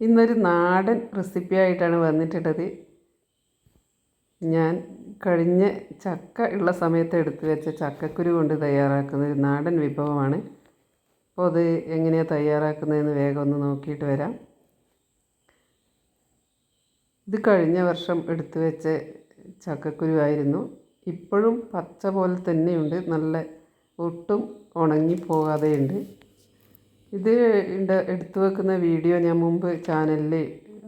ഇന്നൊരു നാടൻ റെസിപ്പി ആയിട്ടാണ് വന്നിട്ടുള്ളത്. ഞാൻ കഴിഞ്ഞ ചക്ക ഉള്ള സമയത്ത് എടുത്തു വെച്ച ചക്കക്കുരു കൊണ്ട് തയ്യാറാക്കുന്ന ഒരു നാടൻ വിഭവമാണ്. അപ്പോൾ അത് എങ്ങനെയാണ് തയ്യാറാക്കുന്നതെന്ന് വേഗം ഒന്ന് നോക്കിയിട്ട് വരാം. ഇത് കഴിഞ്ഞ വർഷം എടുത്തു വെച്ച ചക്കക്കുരു ആയിരുന്നു. ഇപ്പോഴും പച്ച പോലെ തന്നെയുണ്ട്. നല്ല ഒട്ടും ഉണങ്ങി പോകാതെയുണ്ട് ഇത് എടുത്തു വെക്കുന്ന വീഡിയോ ഞാൻ മുമ്പ് ചാനലിൽ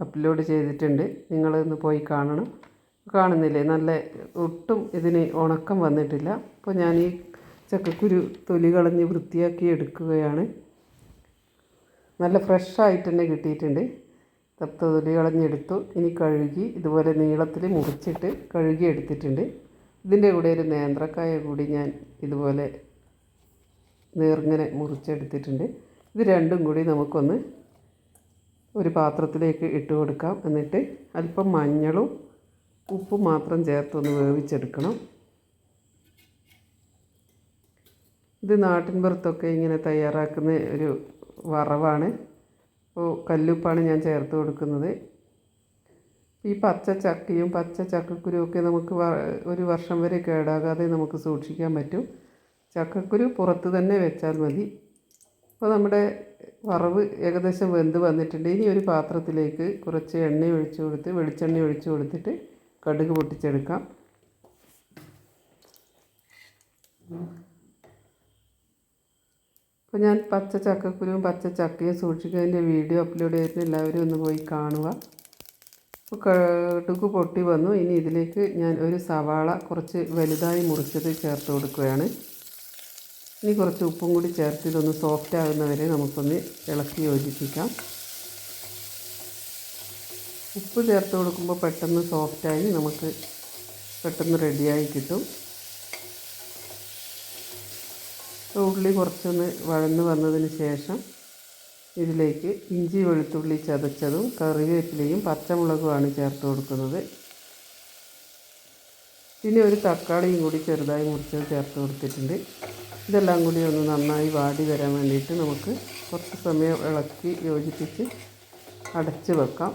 അപ്ലോഡ് ചെയ്തിട്ടുണ്ട്. നിങ്ങളൊന്ന് പോയി കാണണം. കാണുന്നില്ലേ? നല്ല ഒട്ടും ഇതിന് ഉണക്കം വന്നിട്ടില്ല. അപ്പോൾ ഞാൻ ഈ ചക്കക്കുരു തൊലി കളഞ്ഞ് വൃത്തിയാക്കി എടുക്കുകയാണ്. നല്ല ഫ്രഷായിട്ട് തന്നെ കിട്ടിയിട്ടുണ്ട്. തപ്ത തൊലി കളഞ്ഞെടുത്തു. ഇനി കഴുകി ഇതുപോലെ നീളത്തിൽ മുറിച്ചിട്ട് കഴുകി എടുത്തിട്ടുണ്ട്. ഇതിന്റെ കൂടെ ഒരു നേന്ത്രക്കായ കൂടി ഞാൻ ഇതുപോലെ നേർങ്ങനെ മുറിച്ചെടുത്തിട്ടുണ്ട്. ഇത് രണ്ടും കൂടി നമുക്കൊന്ന് ഒരു പാത്രത്തിലേക്ക് ഇട്ട് കൊടുക്കാം. എന്നിട്ട് അല്പം മഞ്ഞളും ഉപ്പും മാത്രം ചേർത്തൊന്ന് വേവിച്ചെടുക്കണം. ഇത് നാട്ടിൻ പുറത്തൊക്കെ ഇങ്ങനെ തയ്യാറാക്കുന്ന ഒരു വറവാണ്. അപ്പോൾ കല്ലുപ്പാണ് ഞാൻ ചേർത്ത് കൊടുക്കുന്നത്. ഈ പച്ച ചക്കയും പച്ച ചക്കക്കുരും ഒക്കെ നമുക്ക് ഒരു വർഷം വരെ കേടാകാതെ നമുക്ക് സൂക്ഷിക്കാൻ പറ്റും. ചക്കക്കുരു പുറത്ത് തന്നെ വെച്ചാൽ മതി. അപ്പോൾ നമ്മുടെ വറവ് ഏകദേശം വെന്ത് വന്നിട്ടുണ്ട്. ഇനി ഒരു പാത്രത്തിലേക്ക് കുറച്ച് എണ്ണ ഒഴിച്ചു കൊടുത്ത് വെളിച്ചെണ്ണ ഒഴിച്ചു കൊടുത്തിട്ട് കടുക് പൊട്ടിച്ചെടുക്കാം. അപ്പോൾ ഞാൻ പച്ച ചക്കക്കുരുവും പച്ച ചക്കയും സൂക്ഷിക്കുന്നതിന്റെ വീഡിയോ അപ്ലോഡ് ചെയ്തിട്ട് എല്ലാവരും ഒന്ന് പോയി കാണുക. അപ്പോൾ കടുക് പൊട്ടി വന്നു. ഇനി ഇതിലേക്ക് ഞാൻ ഒരു സവാള കുറച്ച് വലുതായി മുറിച്ചത് ചേർത്ത് കൊടുക്കുകയാണ്. ഇനി കുറച്ച് ഉപ്പും കൂടി ചേർത്ത് ഇതൊന്ന് സോഫ്റ്റ് ആകുന്നവരെ നമുക്കൊന്ന് ഇളക്കി യോജിപ്പിക്കാം. ഉപ്പ് ചേർത്ത് കൊടുക്കുമ്പോൾ പെട്ടെന്ന് സോഫ്റ്റായി നമുക്ക് പെട്ടെന്ന് റെഡിയായി കിട്ടും. ഉള്ളി കുറച്ചൊന്ന് വഴന്ന് വന്നതിന് ശേഷം ഇതിലേക്ക് ഇഞ്ചി വെളുത്തുള്ളി ചതച്ചതും കറിവേപ്പിലയും പച്ചമുളകുമാണ് ചേർത്ത് കൊടുക്കുന്നത്. പിന്നെ ഒരു തക്കാളിയും കൂടി ചെറുതായി മുറിച്ചത് ചേർത്ത് കൊടുത്തിട്ടുണ്ട്. ഇതെല്ലാം കൂടി ഒന്ന് നന്നായി വാടി വരാൻ വേണ്ടിയിട്ട് നമുക്ക് കുറച്ച് സമയം ഇളക്കി യോജിപ്പിച്ച് അടച്ച് വെക്കാം.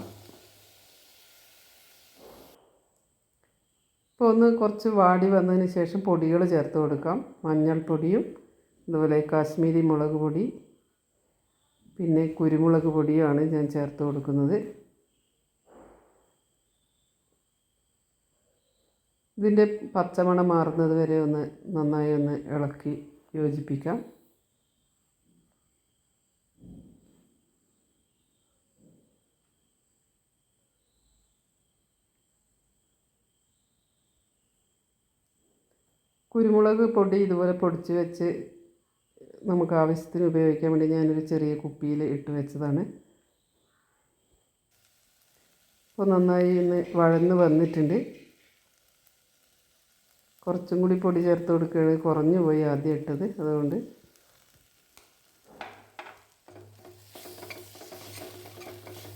ഇപ്പോൾ ഒന്ന് കുറച്ച് വാടി വന്നതിന് ശേഷം പൊടികൾ ചേർത്ത് കൊടുക്കാം. മഞ്ഞൾപ്പൊടിയും അതുപോലെ കാശ്മീരി മുളക് പൊടി പിന്നെ കുരുമുളക് പൊടിയുമാണ് ഞാൻ ചേർത്ത് കൊടുക്കുന്നത്. ഇതിന്റെ പച്ചമണം മാറുന്നത് വരെ ഒന്ന് നന്നായി ഒന്ന് ഇളക്കി യോജിപ്പിക്കാം. കുരുമുളക് പൊടി ഇതുപോലെ പൊടിച്ച് വെച്ച് നമുക്ക് ആവശ്യത്തിന് ഉപയോഗിക്കാൻ വേണ്ടി ഞാനൊരു ചെറിയ കുപ്പിയിൽ ഇട്ട് വെച്ചതാണ്. അപ്പോൾ നന്നായി ഇന്ന് വഴന്ന് വന്നിട്ടുണ്ട്. കുറച്ചും കൂടി പൊടി ചേർത്ത് കൊടുക്കുകയാണ്. കുറഞ്ഞു പോയി ആദ്യം ഇട്ടത്. അതുകൊണ്ട്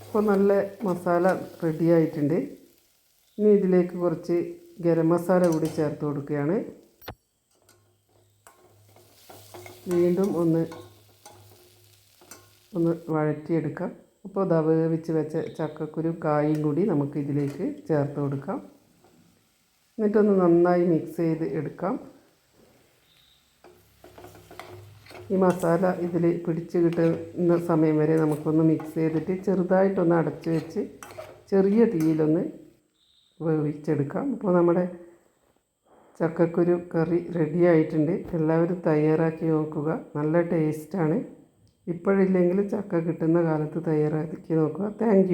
ഇപ്പോൾ നല്ല മസാല റെഡി ആയിട്ടുണ്ട്. ഇനി ഇതിലേക്ക് കുറച്ച് ഗരം മസാല കൂടി ചേർത്ത് കൊടുക്കുകയാണ്. വീണ്ടും ഒന്ന് ഒന്ന് വഴറ്റിയെടുക്കാം. അപ്പോൾ ദവ വേവിച്ച് വെച്ച ചക്കക്കുരു കായും കൂടി നമുക്ക് ഇതിലേക്ക് ചേർത്ത് കൊടുക്കാം. എന്നിട്ടൊന്ന് നന്നായി മിക്സ് ചെയ്ത് എടുക്കാം. ഈ മസാല ഇതിൽ പിടിച്ച് കിട്ടുന്ന സമയം വരെ നമുക്കൊന്ന് മിക്സ് ചെയ്തിട്ട് ചെറുതായിട്ടൊന്ന് അടച്ച് വെച്ച് ചെറിയ തീയിലൊന്ന് വേവിച്ചെടുക്കാം. അപ്പോൾ നമ്മുടെ ചക്കക്കുരു കറി റെഡി ആയിട്ടുണ്ട്. എല്ലാവരും തയ്യാറാക്കി നോക്കുക. നല്ല ടേസ്റ്റാണ് ഇപ്പോഴില്ലെങ്കിൽ ചക്ക കിട്ടുന്ന കാലത്ത് തയ്യാറാക്കി നോക്കുക. താങ്ക്